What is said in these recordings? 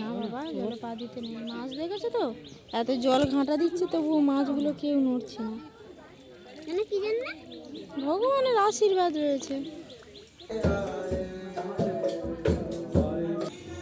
না বাবা জলে পা দিতে নেই। মাছ দেখেছ তো? এত জল ঘাঁটা দিচ্ছে তবুও মাছগুলো কেউ নড়ছে না। মানে ভগবানের আশীর্বাদ রয়েছে।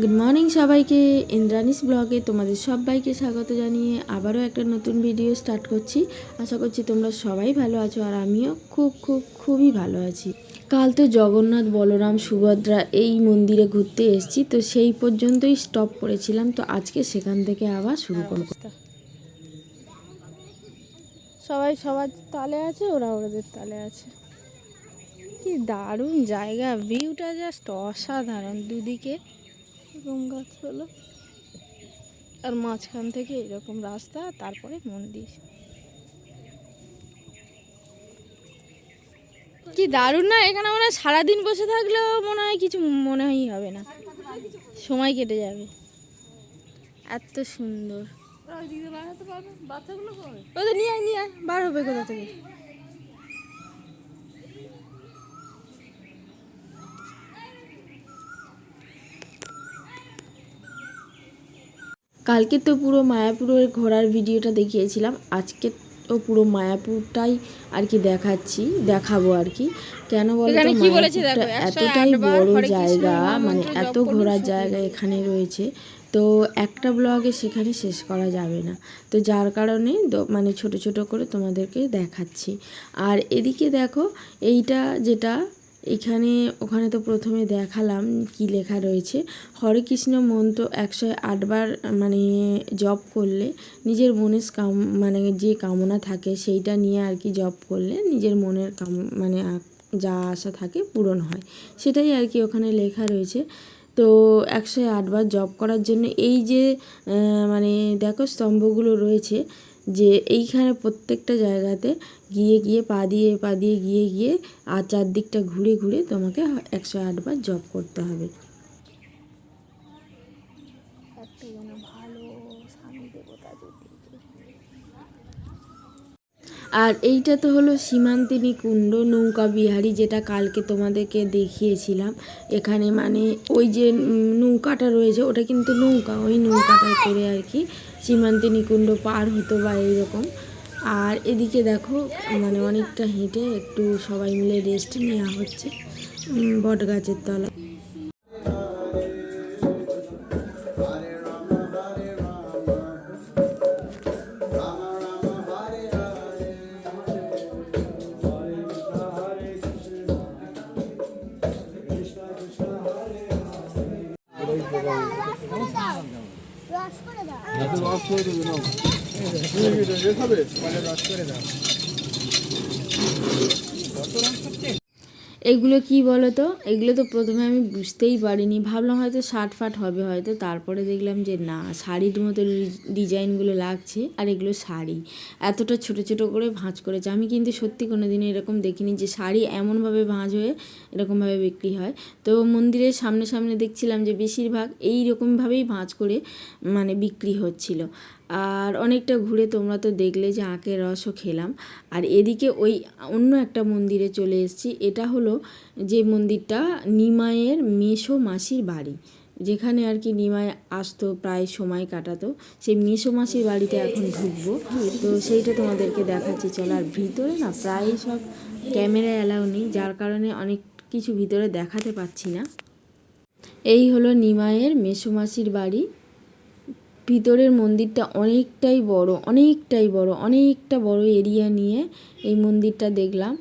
গুড মর্নিং সবাইকে ইন্দ্রানিস ব্লগে তোমাদের সবাইকে স্বাগত জানিয়ে আবারও একটা নতুন ভিডিও স্টার্ট করছি। আশা করছি তোমরা সবাই ভালো আছো আর আমিও খুব খুব খুবই ভালো আছি। কাল তো জগন্নাথ, বলরাম, সুভদ্রা এই মন্দিরে ঘুরতে এসেছি, তো সেই পর্যন্তই স্টপ করেছিলাম, তো আজকে সেখান থেকে আবার শুরু করব। সবাই সবার তালে আছে, ওরা ওদের তালে আছে। কি দারুণ জায়গা ভিউটা জাস্ট অসাধারণ দুদিকে। এরকম গাছ হলো। আর মাঝখান থেকে এরকম রাস্তা, তারপরে মন্দির। কি দারুণ না? এখানে মনে হয় সারাদিন বসে থাকলেও মনে হয় কিছু মনে হয় হবে না। সময় কেটে যাবে। এত সুন্দর। বার হবে কোথা থেকে? কালকে তো পুরো মায়াপুরের ঘোরার ভিডিওটা দেখিয়েছিলাম। আজকে ও পুরো মায়াপুরটাই আর কি দেখাচ্ছি দেখাবো আর কি। কেন বলতো মায়াপুরটা এতটাই বড় জায়গা মানে এত ঘোরার জায়গা এখানে রয়েছে। তো একটা ব্লগে সেখানে শেষ করা যাবে না। তো যার কারণে মানে ছোট ছোট করে তোমাদেরকে দেখাচ্ছি। আর এদিকে দেখো এইটা যেটা এখানে ওখানে তো প্রথমে দেখালাম কি লেখা রয়েছে। হরে কৃষ্ণ মন্ত্র একশো আটবার মানে জপ করলে নিজের মনের কাম মানে যে কামনা থাকে সেইটা নিয়ে আর কি জপ করলে নিজের মনের কাম মানে যা আশা থাকে পূরণ হয়। সেটাই আর কি ওখানে লেখা রয়েছে। তো একশো আটবার জব করার জন্য এই যে মানে দেখো স্তম্ভগুলো রয়েছে যে এইখানে প্রত্যেকটা জায়গাতে গিয়ে গিয়ে পা দিয়ে পা দিয়ে গিয়ে গিয়ে আর চারদিকটা ঘুরে ঘুরে তোমাকে একশো আটবার জপ করতে হবে। আর এইটা তো হলো সীমান্তিনী কুণ্ড নৌকা বিহারি যেটা কালকে তোমাদেরকে দেখিয়েছিলাম। এখানে মানে ওই যে নৌকাটা রয়েছে, ওটা কিন্তু নৌকা, ওই নৌকাটায় করে আর কি সীমান্তিনী কুণ্ড পার হতো বা এইরকম। আর এদিকে দেখো মানে অনেকটা হেঁটে একটু সবাই মিলে রেস্ট নেওয়া হচ্ছে বট গাছের তলায়। করে দাও এগুলো কি বলো তো এগুলো তো প্রথমে আমি বুঝতেই পারিনি। ভাবলাম হয়তো শার্ট ফাট হবে হয়তো। তারপরে দেখলাম যে না, শাড়ির মতো ডিজাইনগুলো লাগছে আর এগুলো শাড়ি। এতটা ছোট ছোট করে ভাঁজ করেছে। আমি কিন্তু সত্যি কোনো দিন এরকম দেখিনি যে শাড়ি এমনভাবে ভাঁজ হয়ে এরকমভাবে বিক্রি হয়। তো মন্দিরের সামনে সামনে দেখছিলাম যে বেশিরভাগ এই রকমভাবেই ভাঁজ করে মানে বিক্রি হচ্ছিল। আর অনেকটা ঘুরে তোমরা তো দেখলে যে আখের রসও খেলাম। আর এদিকে ওই অন্য একটা মন্দিরে চলে এসেছি, এটা হলো যে মন্দিরটা নিমাইয়ের মেসো মাসির বাড়ি। যেখানে আর কি নিমাই আসতো, প্রায় সময় কাটাতো। সেই মেসো মাসির বাড়িতে এখন ঢুকবো। তো সেইটা তোমাদেরকে দেখাচ্ছি। চলো, আর ভিতরে না প্রায় সব ক্যামেরা অ্যালাউ নেই, যার কারণে অনেক কিছু ভিতরে দেখাতে পাচ্ছি না। এই হলো নিমাইয়ের মেসো মাসির বাড়ি। ভিতরের মন্দিরটা অনেকটাই বড় অনেকটাই বড় অনেকটা বড় এরিয়া নিয়ে এই মন্দিরটা দেখলাম।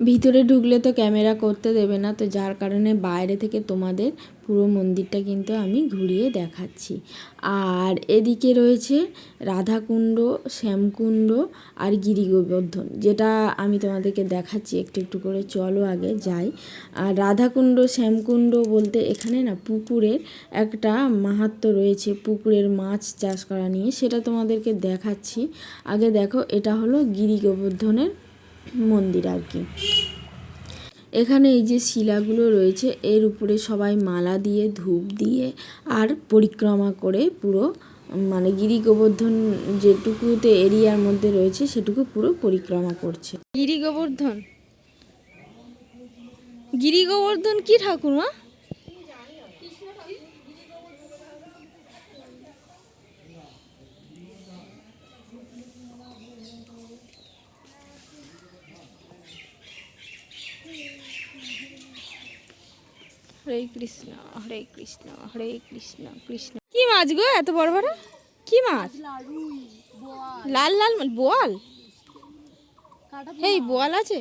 ভিতরে ঢুকলে তো ক্যামেরা করতে দেবে না, তো যার কারণে বাইরে থেকে তোমাদের পুরো মন্দিরটা কিন্তু আমি ঘুরিয়ে দেখাচ্ছি। আর এদিকে রয়েছে রাধাকুণ্ড, শ্যামকুণ্ড আর গিরি গোবর্ধন যেটা আমি তোমাদেরকে দেখাচ্ছি একটু একটু করে, চলো আগে যাই। আর রাধাকুণ্ড, শ্যামকুণ্ড বলতে এখানে না পুকুরের একটা মাহাত্ম্য রয়েছে, পুকুরের মাছ চাষ করা নিয়ে, সেটা তোমাদেরকে দেখাচ্ছি। আগে দেখো, এটা হলো গিরি গোবর্ধনের মন্দির আর কি। এখানে এই যে শিলাগুলো রয়েছে, এর উপরে সবাই মালা দিয়ে, ধূপ দিয়ে আর পরিক্রমা করে পুরো মানে গিরি গোবর্ধন যেটুকুতে এরিয়ার মধ্যে রয়েছে, সেটুকু পুরো পরিক্রমা করছে। গিরি গোবর্ধন গিরি গোবর্ধন কি ঠাকুরমা? কৃষ্ণ কৃষ্ণ কি মাছ গো এত বড় বড়? কি মাছ? লাল লাল বোয়াল? এই বোয়াল আছে?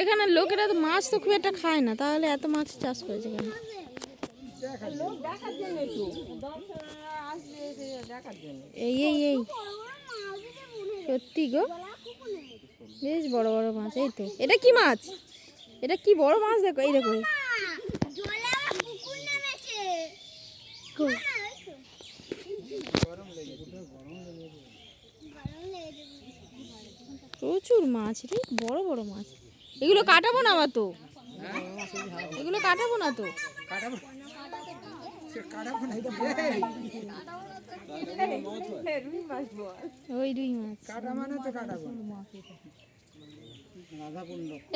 এখানে লোকেরা তো মাছ তো খুব একটা খায় না, তাহলে এত মাছ চাষ করেছে কেন? এই এই এই। সত্যি গো। বেশ বড় বড় মাছ এই তো। এটা কি মাছ? এটা কি বড় মাছ? দেখো এই দেখো। প্রচুর মাছ রে বড় বড় মাছ। এগুলো কাটাবো না আবার তো? এগুলো কাটাবো না তো?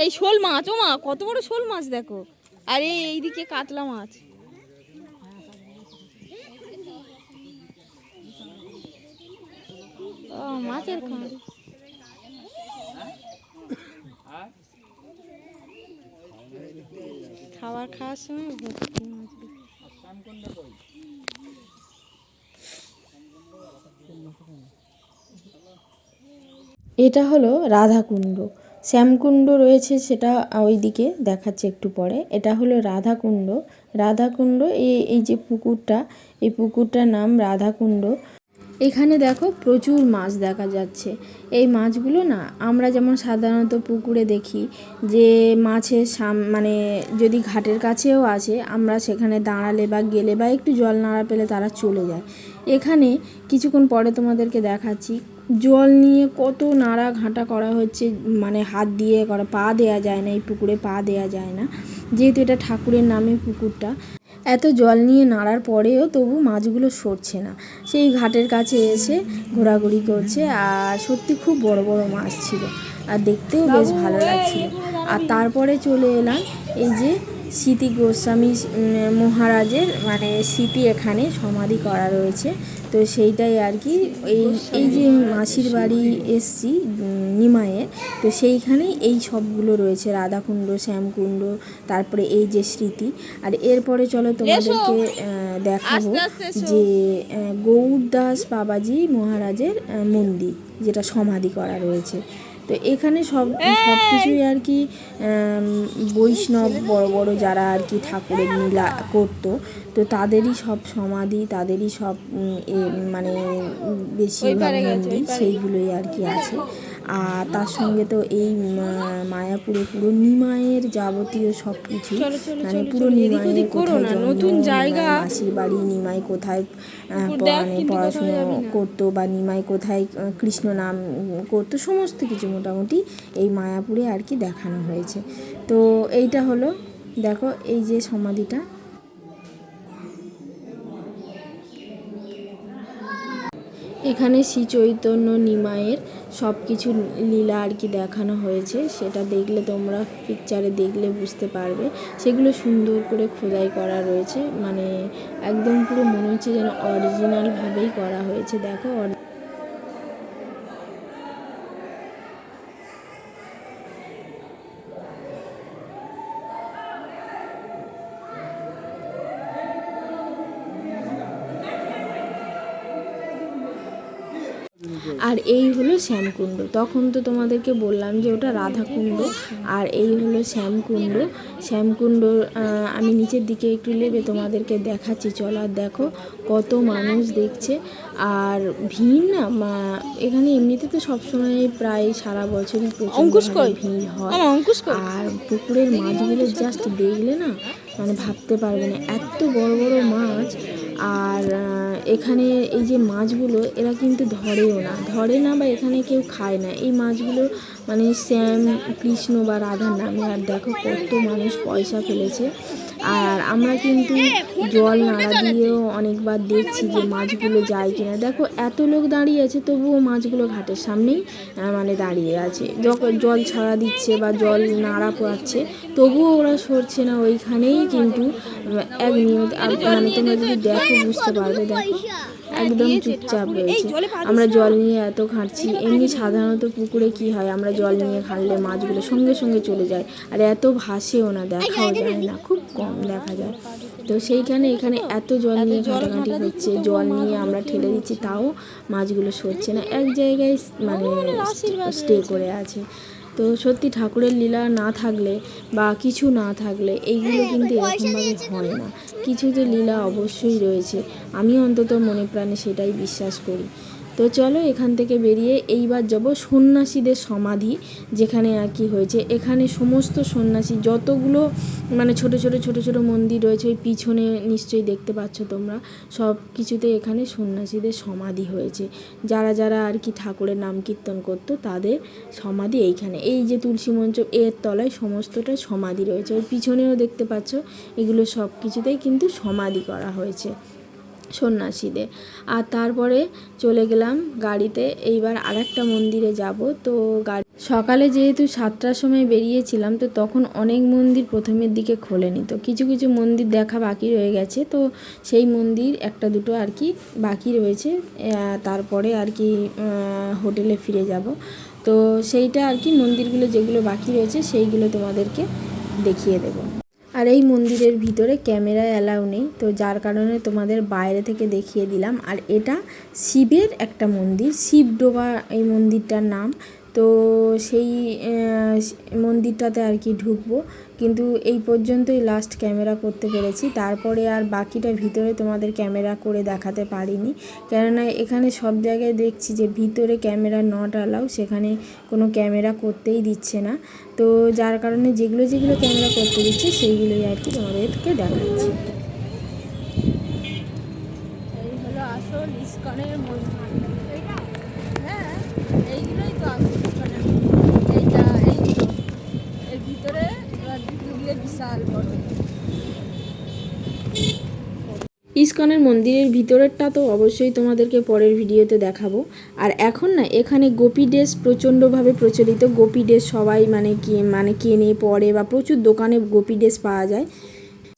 এই শোল মাছ, ও মা, কত বড় শোল মাছ দেখো। আর এই এইদিকে কাতলা মাছ। ও, মাছের খামারি। খাবার খাওয়ার সময় ভর্তি মাছগুলো। এটা হলো রাধাকুণ্ড। শ্যামকুণ্ড রয়েছে সেটা ওইদিকে দেখাচ্ছে একটু পরে। এটা হলো রাধাকুণ্ড। রাধাকুণ্ড, এই এই যে পুকুরটা, এই পুকুরটার নাম রাধাকুণ্ড। এখানে দেখো প্রচুর মাছ দেখা যাচ্ছে। এই মাছগুলো না, আমরা যেমন সাধারণত পুকুরে দেখি যে মাছের সাম মানে যদি ঘাটের কাছেও আছে, আমরা সেখানে দাঁড়ালে বা গেলে বা একটু জল নাড়া পেলে তারা চলে যায়। এখানে কিছুক্ষণ পরে তোমাদেরকে দেখাচ্ছি জল নিয়ে কত নাড়া ঘাঁটা করা হচ্ছে মানে হাত দিয়ে করা, পা দেয়া যায় না, এই পুকুরে পা দেয়া যায় না। যেহেতু এটা ঠাকুরের নামে পুকুরটা, এত জল নিয়ে নাড়ার পরেও তবু মাছগুলো সরছে না। সেই ঘাটের কাছে এসে ঘোরাঘুরি করছে, আর সত্যি খুব বড় বড় মাছ ছিল। আর দেখতেও বেশ ভালো লাগছিল। আর তারপরে চলে এলাম এই যে স্মৃতি গোস্বামী মহারাজের মানে স্মৃতি এখানে সমাধি করা রয়েছে। তো সেইটাই আর কি এই এই যে মাসির বাড়ি এসছি নিমাইয়ের তো সেইখানেই এই সবগুলো রয়েছে রাধাকুণ্ড শ্যামকুণ্ড তারপরে এই যে স্মৃতি। আর এরপরে চলো তোমাদেরকে দেখাবো যে গৌরদাস বাবাজি মহারাজের মন্দির যেটা সমাধি করা রয়েছে। তো এখানে সব সব কিছুই আর কি বৈষ্ণব বড় বড় যারা আর কি ঠাকুরের নীলা করতো তো তাদেরই সব সমাধি তাদেরই সব মানে বেশি সেইগুলোই আর কি আছে। আর তার সঙ্গে তো এই মায়াপুরে পুরো নিমায়ের যাবতীয় সব কিছু। মানে পুরো নিমায়ের কোথায় নতুন জায়গা। মাসির বাড়ি নিমাই কোথায় মানে পড়াশুনো করতো বা নিমাই কোথায় কৃষ্ণ নাম করতো সমস্ত কিছু মোটামুটি এই মায়াপুরে আর কি দেখানো হয়েছে। তো এইটা হলো দেখো এই যে সমাধিটা। এখানে শ্রী চৈতন্য নিমায়ের সব কিছু লীলা আর কি দেখানো হয়েছে, সেটা দেখলে তোমরা পিকচারে দেখলে বুঝতে পারবে। সেগুলো সুন্দর করে খোদাই করা রয়েছে মানে একদম পুরো মনে হচ্ছে যেন অরিজিনালভাবেই করা হয়েছে। দেখো আর এই হলো শ্যামকুণ্ড। তখন তো তোমাদেরকে বললাম যে ওটা রাধাকুণ্ড আর এই হলো শ্যামকুণ্ড। শ্যামকুণ্ড আমি নিচের দিকে একটু নেবে তোমাদেরকে দেখাচ্ছি। চল আর দেখো কত মানুষ দেখছে। আর ভিড় না মা- এখানে এমনিতে তো সবসময় প্রায় সারা বছরই প্রচুর ভিড় হয়। আর পুকুরের মাছগুলো জাস্ট দেখলে না মানে ভাবতে পারবে না এত বড় বড় মাছ। আর এখানে এই যে মাছগুলো এরা কিন্তু ধরেও না ধরে না বা এখানে কেউ খায় না। এই মাছগুলো মানে শ্যাম কৃষ্ণ বা রাধার নামে আর দেখো কত মানুষ পয়সা ফেলেছে। আর আমরা কিন্তু জল নাড়া দিয়েও অনেকবার দেখছি যে মাছগুলো যায় কিনা। দেখো এত লোক দাঁড়িয়ে আছে তবুও মাছগুলো ঘাটের সামনেই মানে দাঁড়িয়ে আছে। যখন জল ছাড়া দিচ্ছে বা জল নাড়া পড়াচ্ছে তবুও ওরা সরছে না ওইখানেই কিন্তু এক নিয়ত আর মানে তোমরা যদি দেখো বুঝতে পারবে দেখো। একদম চুপচাপ রয়েছে। আমরা জল নিয়ে এত ঘাঁটছি এমনি সাধারণত পুকুরে কি হয়? আমরা জল নিয়ে ঘাঁটলে মাছগুলো সঙ্গে সঙ্গে চলে যায়। আর এত ভাসেও না দেখাও যায় না। খুব কম দেখা যায়। তো সেইখানে এখানে এত জল নিয়ে ঘাটাঘাটি হচ্ছে। জল নিয়ে আমরা ঠেলে দিচ্ছি তাও মাছগুলো সরছে না। এক জায়গায় মানে স্টে করে আছে। তো সত্যি ঠাকুরের লীলা না থাকলে বা কিছু না থাকলে এইগুলো কিন্তু এরকমভাবে হয় না। কিছু তো লীলা অবশ্যই রয়েছে। আমি অন্তত মনে প্রাণে সেটাই বিশ্বাস করি। তো চলো এখান থেকে বেরিয়ে এইবার যাব সন্ন্যাসীদের সমাধি, যেখানে আর কি হয়েছে। এখানে সমস্ত সন্ন্যাসী যতগুলো মানে ছোট ছোট ছোট ছোট মন্দির রয়েছে, ওই পিছনে নিশ্চয়ই দেখতে পাচ্ছ তোমরা, সব কিছুতে এখানে সন্ন্যাসীদের সমাধি হয়েছে। যারা যারা আর কি ঠাকুরের নাম কীর্তন করতো, তাদের সমাধি এইখানে। এই যে তুলসী মঞ্চ, এর তলায় সমস্তটা সমাধি রয়েছে। ওই পিছনেও দেখতে পাচ্ছ, এগুলো সব কিছুতেই কিন্তু সমাধি করা হয়েছে। সন্ন্যাসীদের। আর তারপরে চলে গেলাম গাড়িতে। এইবার আর একটা মন্দিরে যাব। তো গাড়ি সকালে যেহেতু সাতটার সময় বেরিয়েছিলাম, তো তখন অনেক মন্দির প্রথমের দিকে খোলেনি। তো কিছু কিছু মন্দির দেখা বাকি রয়ে গেছে। তো সেই মন্দির একটা দুটো আর কি বাকি রয়েছে। তারপরে আর কি হোটেলে ফিরে যাব। তো সেইটা আর কি মন্দিরগুলো যেগুলো বাকি রয়েছে, সেইগুলো তোমাদেরকে দেখিয়ে দেবো। আর এই মন্দিরের ভিতরে ক্যামেরা অ্যালাউ নেই, তো যার কারণে তোমাদের বাইরে থেকে দেখিয়ে দিলাম। আর এটা শিবের একটা মন্দির, শিবডোবা এই মন্দিরটার নাম। তো সেই মন্দিরটাতে আর কি ঢুকবো। কিন্তু এই পর্যন্তই লাস্ট ক্যামেরা করতে পেরেছি। তারপরে আর বাকিটা ভিতরে তোমাদের ক্যামেরা করে দেখাতে পারিনি। কেননা এখানে সব জায়গায় দেখছি যে ভিতরে ক্যামেরা নট অ্যালাউ সেখানে কোনো ক্যামেরা করতেই দিচ্ছে না। তো যার কারণে যেগুলো যেগুলো ক্যামেরা করতে দিচ্ছে, সেইগুলোই আর কি তোমাদেরকে দেখাচ্ছি। এই হলো আসল ইস্কনের মন্দির হ্যাঁ এইগুলোই তো আসল ইস্কনের মন্দির। এইটা এইগুলো এর ভিতরে এবার ঢুকলে বিশাল বড় ইস্কনের মন্দিরের ভিতরেরটা তো অবশ্যই তোমাদেরকে পরের ভিডিওতে দেখাবো। আর এখন না, এখানে গোপী ড্রেস প্রচণ্ডভাবে প্রচলিত। গোপী ড্রেস সবাই মানে কি মানে কেনে, পরে বা প্রচুর দোকানে গোপী ড্রেস পাওয়া যায়।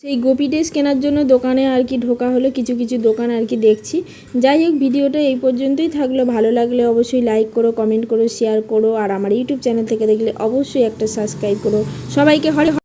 সেই গোপী ড্রেস কেনার জন্য দোকানে আর কি ঢোকা হলো, কিছু কিছু দোকান আর কি দেখছি। যাই হোক, ভিডিওটা এই পর্যন্তই থাকল। ভালো লাগলে অবশ্যই লাইক করো কমেন্ট করো শেয়ার করো। আর আমার ইউটিউব চ্যানেল থেকে দেখলে অবশ্যই একটা সাবস্ক্রাইব করো। সবাইকে হরে।